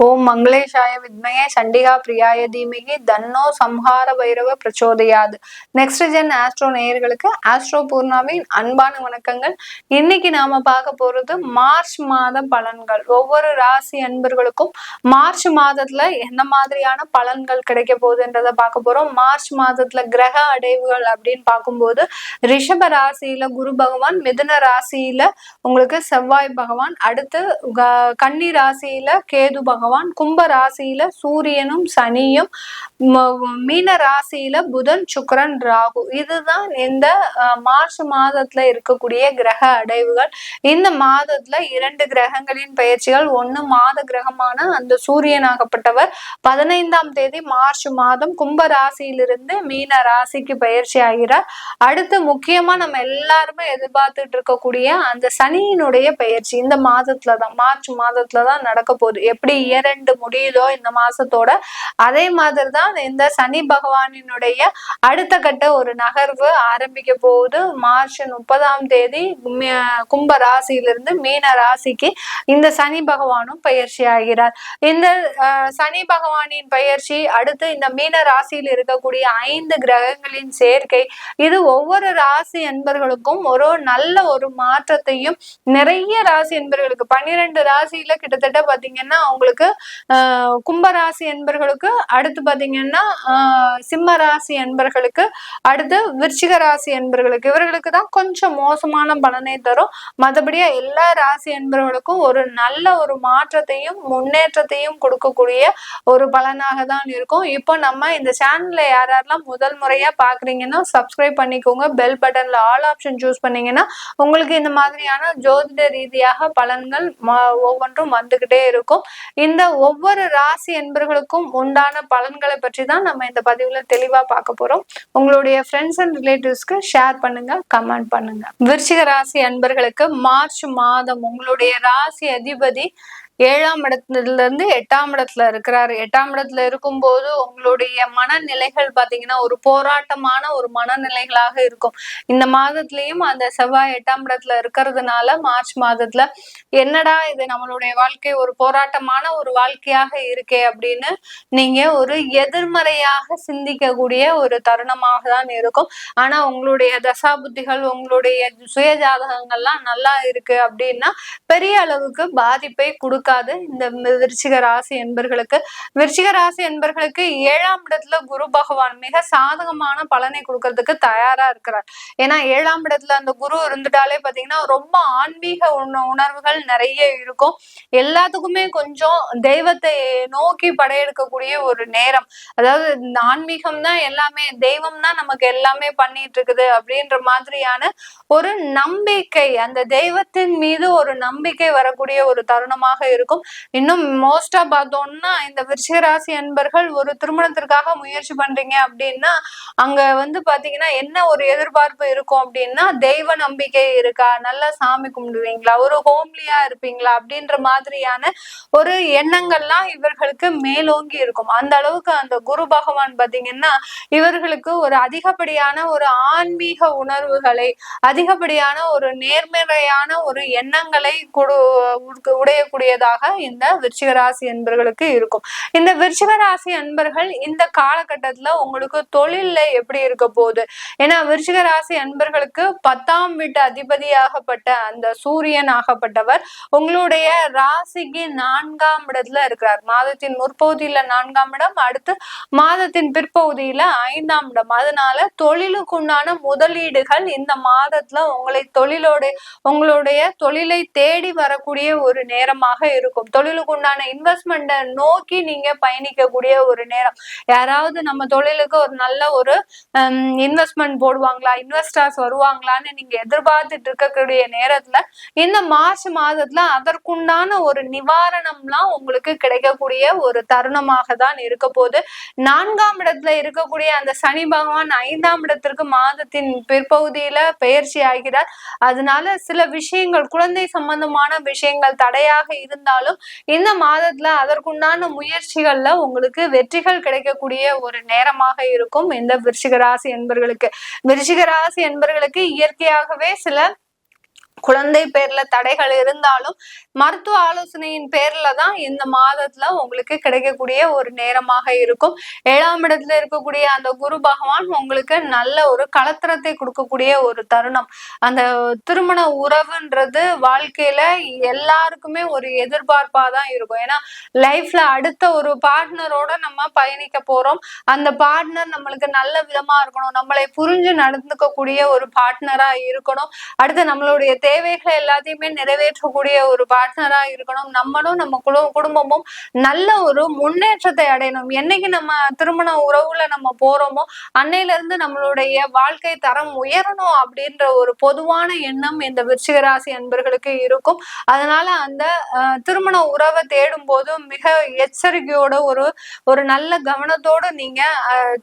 ஓம் மங்களேஷாய வித்மயே சண்டிகா பிரியாய தீமிகி தன்னோ சம்ஹார பைரவ பிரச்சோதையாது. நெக்ஸ்ட் ஜென் ஆஸ்ட்ரோ நேயர்களுக்கு ஆஸ்ட்ரோ பூர்ணாவின் அன்பான வணக்கங்கள். இன்னைக்கு நாம பார்க்க போறது மார்ச் மாத பலன்கள். ஒவ்வொரு ராசி அன்பர்களுக்கும் மார்ச் மாதத்துல என்ன மாதிரியான பலன்கள் கிடைக்க போகுதுன்றத பார்க்க போறோம். மார்ச் மாதத்துல கிரக அடைவுகள் அப்படின்னு பார்க்கும்போது ரிஷப ராசியில குரு பகவான் மிதுன ராசியில உங்களுக்கு செவ்வாய் பகவான் அடுத்து கன்னி ராசியில கேது பகவான் பகவான் கும்ப ராசியில சூரியனும் சனியும் மீன ராசியில புதன் சுக்கரன் ராகு. இதுதான் இந்த மார்ச் மாதத்துல இருக்கக்கூடிய கிரக அடைவுகள். இந்த மாதத்துல இரண்டு கிரகங்களின் பயிற்சிகள் ஒண்ணு மாத கிரகமான அந்த சூரியனாகப்பட்டவர். பதினைந்தாம் தேதி மார்ச் மாதம் கும்ப ராசியிலிருந்து மீன ராசிக்கு பயிற்சி ஆகிறார். அடுத்து முக்கியமா நம்ம எல்லாருமே எதிர்பார்த்துட்டு இருக்கக்கூடிய அந்த சனியினுடைய பயிற்சி இந்த மாதத்துலதான் மார்ச் மாதத்துலதான் நடக்க போகுது. எப்படி இரண்டு முடியுதோ இந்த மாசத்தோட அதே மாதிரிதான் இந்த சனி பகவானினுடைய அடுத்த கட்ட ஒரு நகர்வு ஆரம்பிக்க போகுது. மார்ச் முப்பதாம் தேதி கும்ப ராசியிலிருந்து மீன ராசிக்கு இந்த சனி பகவானும் பயிற்சி ஆகிறார். இந்த சனி பகவானின் பயிற்சி அடுத்து இந்த மீன ராசியில் இருக்கக்கூடிய ஐந்து கிரகங்களின் சேர்க்கை இது ஒவ்வொரு ராசி என்பர்களுக்கும் ஒரு நல்ல ஒரு மாற்றத்தையும் நிறைய ராசி என்பர்களுக்கு பன்னிரெண்டு ராசியில கிட்டத்தட்ட பாத்தீங்கன்னா அவங்களுக்கு கும்பராசி என்பர்களுக்கு அடுத்து பாத்தீங்கன்னா சிம்ம ராசி என்பர்களுக்கு அடுத்து விருச்சிக ராசி என்பர்களுக்கு இவர்களுக்கு தான் கொஞ்சம் மோசமான பலனை தரும். மற்றபடியா எல்லா ராசி என்பவர்களுக்கும் ஒரு நல்ல ஒரு மாற்றத்தையும் முன்னேற்றத்தையும் கொடுக்கக்கூடிய ஒரு பலனாக தான் இருக்கும். இப்போ நம்ம இந்த சேனல்ல யார் யாரெல்லாம் முதல் முறையா பாக்குறீங்கன்னா சப்ஸ்கிரைப் பண்ணிக்கோங்க. பெல் பட்டன்ல ஆல் ஆப்ஷன் சூஸ் பண்ணீங்கன்னா உங்களுக்கு இந்த மாதிரியான ஜோதிட ரீதியாக பலன்கள் ஒவ்வொன்றும் வந்துகிட்டே இருக்கும். இந்த இந்த ஒவ்வொரு ராசி என்பர்களுக்கும் உண்டான பலன்களை பற்றி தான் நம்ம இந்த பதிவுல தெளிவா பார்க்க போறோம். உங்களுடைய ஃப்ரெண்ட்ஸ் அண்ட் ரிலேட்டிவ்ஸ்க்கு ஷேர் பண்ணுங்க கமெண்ட் பண்ணுங்க. விருச்சிக ராசி அன்பர்களுக்கு மார்ச் மாதம் உங்களுடைய ராசி அதிபதி ஏழாம் இடத்துல இருந்து எட்டாம் இடத்துல இருக்கிறாரு. எட்டாம் இடத்துல இருக்கும்போது உங்களுடைய மனநிலைகள் பாத்தீங்கன்னா ஒரு போராட்டமான ஒரு மனநிலைகளாக இருக்கும். இந்த மாதத்துலயும் அந்த செவ்வாய் எட்டாம் இடத்துல இருக்கிறதுனால மார்ச் மாதத்துல என்னடா இது நம்மளுடைய வாழ்க்கை ஒரு போராட்டமான ஒரு வாழ்க்கையாக இருக்கே அப்படின்னு நீங்க ஒரு எதிர்மறையாக சிந்திக்கக்கூடிய ஒரு தருணமாக தான் இருக்கும். ஆனா உங்களுடைய தசாபுத்திகள் உங்களுடைய சுய ஜாதகங்கள்லாம் நல்லா இருக்கு அப்படின்னா பெரிய அளவுக்கு பாதிப்பை கொடுக்க கொடுக்காது. இந்த விருச்சிக ராசி என்பர்களுக்கு விருச்சிக ராசி என்பர்களுக்கு ஏழாம் இடத்துல குரு பகவான் மிக சாதகமான பலனை கொடுக்கறதுக்கு தயாரா இருக்கிறார். ஏன்னா ஏழாம் இடத்துல அந்த குரு இருந்துட்டாலே பாத்தீங்கன்னா ரொம்ப ஆன்மீக உணர்வுகள் நிறைய இருக்கும். எல்லாத்துக்குமே கொஞ்சம் தெய்வத்தை நோக்கி படையெடுக்கக்கூடிய ஒரு நேரம். அதாவது இந்த ஆன்மீகம் தான் எல்லாமே தெய்வம் தான் நமக்கு எல்லாமே பண்ணிட்டு இருக்குது அப்படின்ற மாதிரியான ஒரு நம்பிக்கை அந்த தெய்வத்தின் மீது ஒரு நம்பிக்கை வரக்கூடிய ஒரு தருணமாக இருக்கும். இன்னும் மோஸ்டா பார்த்தோம்னா இந்த விருச்சிகராசி அன்பர்கள் ஒரு திருமணத்திற்காக முயற்சி பண்றீங்க அப்படின்னா அங்க வந்து பாத்தீங்கன்னா என்ன ஒரு எதிர்பார்ப்பு இருக்கும் அப்படின்னா தெய்வ நம்பிக்கை இருக்கா? நல்லா சாமி கும்பிடுவீங்களா? ஒரு ஹோம்லியா இருப்பீங்களா? அப்படின்ற மாதிரியான ஒரு எண்ணங்கள்லாம் இவர்களுக்கு மேலோங்கி இருக்கும். அந்த அளவுக்கு அந்த குரு பகவான் பாத்தீங்கன்னா இவர்களுக்கு ஒரு அதிகப்படியான ஒரு ஆன்மீக உணர்வுகளை அதிகப்படியான ஒரு நேர்மறையான ஒரு எண்ணங்களை உடையக்கூடியதா பலன்களாக இந்த விருச்சிகராசி அன்பர்களுக்கு இருக்கும். இந்த விருச்சிகராசி அன்பர்கள் இந்த காலகட்டத்துல உங்களுக்கு தொழில்ல எப்படி இருக்க போகுது? ஏன்னா விருச்சிகராசி அன்பர்களுக்கு பத்தாம் வீட்டு அதிபதியாகப்பட்ட அந்த சூரியன் ஆகப்பட்டவர் உங்களுடைய ராசிக்கு நான்காம் இடத்துல இருக்கிறார். மாதத்தின் முற்பகுதியில நான்காம் இடம் அடுத்து மாதத்தின் பிற்பகுதியில ஐந்தாம் இடம். அதனால தொழிலுக்குண்டான முதலீடுகள் இந்த மாதத்துல உங்களை தொழிலோட உங்களுடைய தொழிலை தேடி வரக்கூடிய ஒரு நேரமாக இருக்கும். தொழிலுக்கு உண்டான இன்வெஸ்ட்மெண்ட்டை நோக்கி நீங்க பயணிக்கக்கூடிய ஒரு நேரம். யாராவது நம்ம தொழிலுக்கு ஒரு நல்ல ஒரு இன்வெஸ்ட்மெண்ட் போடுவாங்களா? இன்வெஸ்டர்ஸ் வருவாங்களான்னு நீங்க எதிர்பார்த்துட்டு இருக்கக்கூடிய நேரத்துல இந்த மார்ச் மாதத்துல அதற்குண்டான ஒரு நிவாரணம்லாம் உங்களுக்கு கிடைக்கக்கூடிய ஒரு தருணமாக தான் இருக்க போது நான்காம் இடத்துல இருக்கக்கூடிய அந்த சனி பகவான் ஐந்தாம் இடத்திற்கு மாதத்தின் பிற்பகுதியில பயிற்சி ஆகிறார். அதனால சில விஷயங்கள் குழந்தை சம்பந்தமான விஷயங்கள் தடையாக இருந்த இருந்தாலும் இந்த மாதத்துல அதற்குண்டான முயற்சிகள்ல உங்களுக்கு வெற்றிகள் கிடைக்கக்கூடிய ஒரு நேரமாக இருக்கும். இந்த விருச்சிக ராசி என்பர்களுக்கு. விருச்சிக ராசி என்பர்களுக்கு இயற்கையாகவே சில குழந்தை பேர்ல தடைகள் இருந்தாலும் மருத்துவ ஆலோசனையின் பேர்ல தான் இந்த மாதத்துல உங்களுக்கு கிடைக்கக்கூடிய ஒரு நேரமாக இருக்கும். ஏழாம் இடத்துல இருக்கக்கூடிய அந்த குரு பகவான் உங்களுக்கு நல்ல ஒரு கலத்திரத்தை கொடுக்கக்கூடிய ஒரு தருணம். அந்த திருமண உறவுன்றது வாழ்க்கையில எல்லாருக்குமே ஒரு எதிர்பார்ப்பா தான் இருக்கும். ஏன்னா லைஃப்ல அடுத்த ஒரு பார்ட்னரோட நம்ம பயணிக்க போறோம். அந்த பார்ட்னர் நம்மளுக்கு நல்ல விதமா இருக்கணும். நம்மளை புரிஞ்சு நடந்துக்கக்கூடிய ஒரு பார்ட்னரா இருக்கணும். அடுத்து நம்மளுடைய தேவைகளை எல்லாத்தையுமே நிறைவேற்றக்கூடிய ஒரு பார்ட்னரா இருக்கணும். நம்மளும் நம்ம குடும்பமும் நல்ல ஒரு முன்னேற்றத்தை அடையணும். என்னைக்கு நம்ம திருமண உறவுல நம்ம போறோமோ அன்னையில இருந்து நம்மளுடைய வாழ்க்கை தரம் உயரணும் அப்படின்ற ஒரு பொதுவான எண்ணம் இந்த விருச்சிகராசி அன்பர்களுக்கு இருக்கும். அதனால அந்த திருமண உறவை தேடும் போது மிக எச்சரிக்கையோட ஒரு ஒரு நல்ல கவனத்தோட நீங்க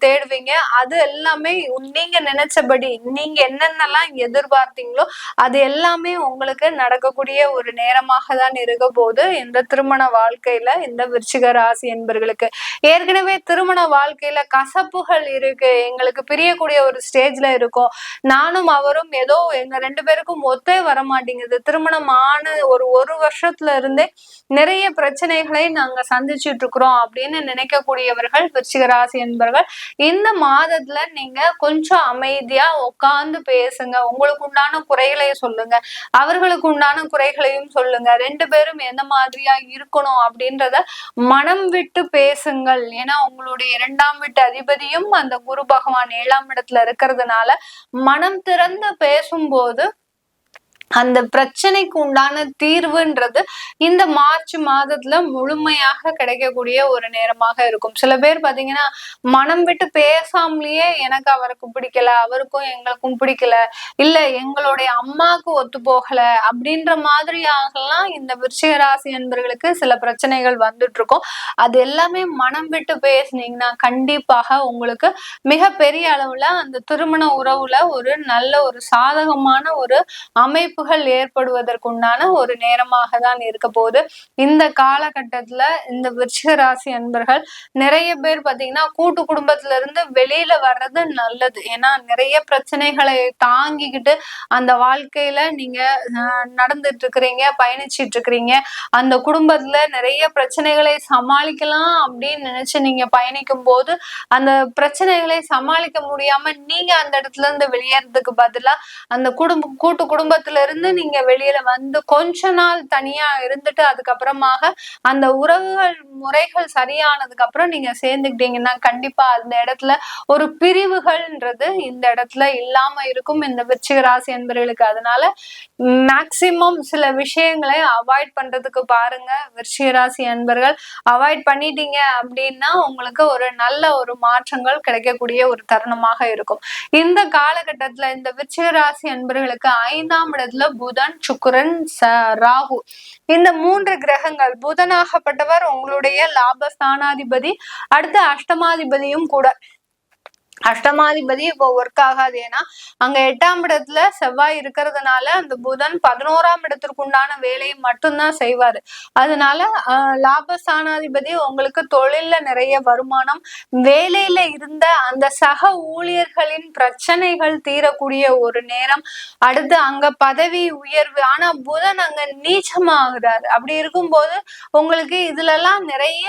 தேடுவீங்க. அது எல்லாமே நீங்க நினைச்சபடி நீங்க என்னென்னலாம் எதிர்பார்த்தீங்களோ அது எல்லாம் எல்லாமே உங்களுக்கு நடக்கக்கூடிய ஒரு நேரமாக தான் இருக்க போது இந்த திருமண வாழ்க்கையில இந்த விருச்சிக ராசி என்பர்களுக்கு. ஏற்கனவே திருமண வாழ்க்கையில கசப்புகள் இருக்கு. எங்களுக்கு பிரியக்கூடிய ஒரு ஸ்டேஜ்ல இருக்கும். நானும் அவரும் ஏதோ எங்க ரெண்டு பேருக்கும் ஒத்தே வர மாட்டேங்குது திருமணம் ஆன ஒரு ஒரு வருஷத்துல இருந்தே நிறைய பிரச்சனைகளை நாங்க சந்திச்சுட்டு இருக்கிறோம் அப்படின்னு நினைக்கக்கூடியவர்கள் விருச்சிக ராசி என்பவர்கள் இந்த மாதத்துல நீங்க கொஞ்சம் அமைதியா உட்கார்ந்து பேசுங்க. உங்களுக்கு உண்டான குறைகளை சொல்லுங்க. அவர்களுக்கு உண்டான குறைகளையும் சொல்லுங்க. ரெண்டு பேரும் எந்த மாதிரியா இருக்கணும் அப்படின்றத மனம் விட்டு பேசுங்கள். ஏன்னா உங்களுடைய இரண்டாம் வீட்டு அதிபதியும் அந்த குரு பகவான் ஏழாம் இடத்துல இருக்கிறதுனால மனம் திறந்து பேசும்போது அந்த பிரச்சனைக்கு உண்டான தீர்வுன்றது இந்த மார்ச் மாதத்துல முழுமையாக கிடைக்கக்கூடிய ஒரு நேரமாக இருக்கும். சில பேர் பாத்தீங்கன்னா மனம் விட்டு பேசாமலேயே எனக்கு அவருக்கு பிடிக்கல அவருக்கும் எங்களுக்கும் பிடிக்கல இல்ல எங்களுடைய அம்மாவுக்கு ஒத்து போகல அப்படின்ற மாதிரியாகலாம் இந்த விருச்சிக ராசி என்பர்களுக்கு சில பிரச்சனைகள் வந்துட்டு இருக்கும் அது எல்லாமே மனம் விட்டு பேசுனீங்கன்னா கண்டிப்பாக உங்களுக்கு மிக பெரிய அளவுல அந்த திருமண உறவுல ஒரு நல்ல ஒரு சாதகமான ஒரு அமைப்பு வாய்ப்புகள் ஏற்படுவதற்குண்டான ஒரு நேரமாக தான் இருக்க போகுது. இந்த காலகட்டத்துல இந்த விருச்சிக ராசி அன்பர்கள் நிறைய பேர் பாத்தீங்கன்னா கூட்டு குடும்பத்துல இருந்து வெளியில வர்றது நல்லது. ஏன்னா நிறைய பிரச்சனைகளை தாங்கிக்கிட்டு அந்த வாழ்க்கையில நீங்க நடந்துட்டு இருக்கிறீங்க பயணிச்சிட்டு இருக்கிறீங்க அந்த குடும்பத்துல நிறைய பிரச்சனைகளை சமாளிக்கலாம் அப்படின்னு நினைச்சு நீங்க பயணிக்கும் போது அந்த பிரச்சனைகளை சமாளிக்க முடியாம நீங்க அந்த இடத்துல இருந்து வெளியேறதுக்கு பதிலா அந்த குடும்பம் கூட்டு குடும்பத்துல இருந்து நீங்க வெளியில வந்து கொஞ்ச நாள் தனியா இருந்துட்டு அதுக்கப்புறமாக அந்த உறவுகள் முறைகள் சரியானதுக்கு அப்புறம் நீங்க சேர்ந்துக்கிட்டீங்கன்னா கண்டிப்பா அந்த இடத்துல ஒரு பிரிவுகள்ன்றது இந்த இடத்துல இல்லாம இருக்கும். இந்த விருச்சிக ராசி என்பவர்களுக்கு அதனால மேக்சிமம் சில விஷயங்களை அவாய்ட் பண்றதுக்கு பாருங்க. விருச்சிக ராசி என்பர்கள் அவாய்ட் பண்ணிட்டீங்க அப்படின்னா உங்களுக்கு ஒரு நல்ல ஒரு மாற்றங்கள் கிடைக்கக்கூடிய ஒரு தருணமாக இருக்கும். இந்த காலகட்டத்துல இந்த விருச்சிக ராசி என்பர்களுக்கு ஐந்தாம் இடத்துல இடத்துல புதன் சுக்கரன் ராகு. இந்த மூன்று கிரகங்கள் புதனாகப்பட்டவர் உங்களுடைய லாபஸ்தானாதிபதி அடுத்து அஷ்டமாதிபதியும் கூட. அஷ்டமாதிபதி இப்போ ஒர்க் ஆகாது ஏன்னா அங்க எட்டாம் இடத்துல செவ்வாய் இருக்கிறதுனால அந்த புதன் பதினோராம் இடத்திற்கு உண்டான வேலையை மட்டும்தான் செய்வாரு. அதனால லாபஸ்தானாதிபதி உங்களுக்கு தொழில்ல நிறைய வருமானம் வேலையில இருந்த அந்த சக ஊழியர்களின் பிரச்சனைகள் தீரக்கூடிய ஒரு நேரம். அடுத்து அங்க பதவி உயர்வு ஆனா புதன் அங்க நீச்சமாகிறாரு. அப்படி இருக்கும்போது உங்களுக்கு இதுல எல்லாம் நிறைய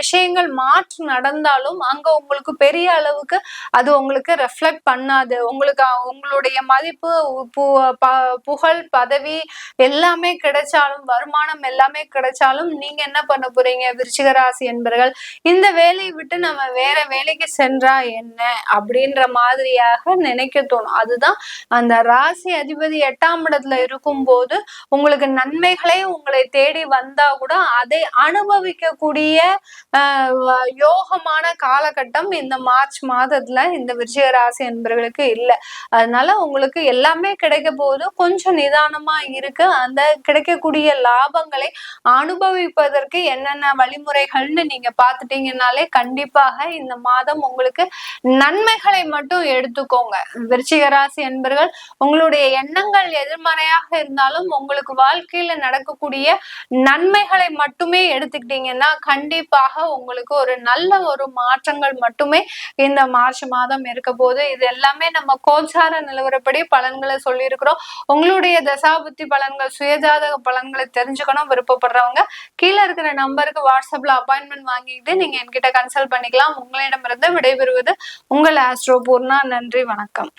விஷயங்கள் மாற்று நடந்தாலும் அங்க உங்களுக்கு பெரிய அளவுக்கு அது உங்களுக்கு ரெஃப்ளெக்ட் பண்ணாது. உங்களுக்கு உங்களுடைய மதிப்பு புகழ் பதவி எல்லாமே கிடைச்சாலும் வருமானம் எல்லாமே கிடைச்சாலும் நீங்க என்ன பண்ண போறீங்க? விருச்சிக ராசி என்பர்கள் இந்த வேலையை விட்டு நம்ம வேற வேலைக்கு சென்றா என்ன? அப்படின்ற மாதிரியாக நினைக்க தோணும் அதுதான் அந்த ராசி அதிபதி எட்டாம் இடத்துல இருக்கும் போது உங்களுக்கு நன்மைகளே உங்களை தேடி வந்தா கூட அதை அனுபவிக்கக்கூடிய யோகமான காலகட்டம் இந்த மார்ச் மாத ஜாதகத்துல இந்த விஜய ராசி என்பவர்களுக்கு இல்லை. அதனால உங்களுக்கு எல்லாமே கிடைக்க போது கொஞ்சம் நிதானமா இருக்கு. அந்த கிடைக்கக்கூடிய லாபங்களை அனுபவிப்பதற்கு என்னென்ன வழிமுறைகள்னு நீங்க பாத்துட்டீங்கன்னாலே கண்டிப்பாக இந்த மாதம் உங்களுக்கு நன்மைகளை மட்டும் எடுத்துக்கோங்க. விருச்சிக ராசி என்பர்கள் உங்களுடைய எண்ணங்கள் எதிர்மறையாக இருந்தாலும் உங்களுக்கு வாழ்க்கையில நடக்கக்கூடிய நன்மைகளை மட்டுமே எடுத்துக்கிட்டீங்கன்னா கண்டிப்பாக உங்களுக்கு ஒரு நல்ல ஒரு மாற்றங்கள் மட்டுமே இந்த மார்ச் மார்ச் மாதம் இருக்க போது இது எல்லாமே நம்ம கோச்சார நிலவரப்படி பலன்களை சொல்லியிருக்கிறோம். உங்களுடைய தசாபுத்தி பலன்கள் சுயஜாதக பலன்களை தெரிஞ்சுக்கணும் விருப்பப்படுறவங்க கீழே இருக்கிற நம்பருக்கு வாட்ஸ்அப்ல அப்பாயின்மெண்ட் வாங்கிட்டு நீங்க என்கிட்ட கன்சல்ட் பண்ணிக்கலாம். உங்களிடமிருந்து விடைபெறுவது உங்கள் ஆஸ்ட்ரோ பூர்ணா. நன்றி வணக்கம்.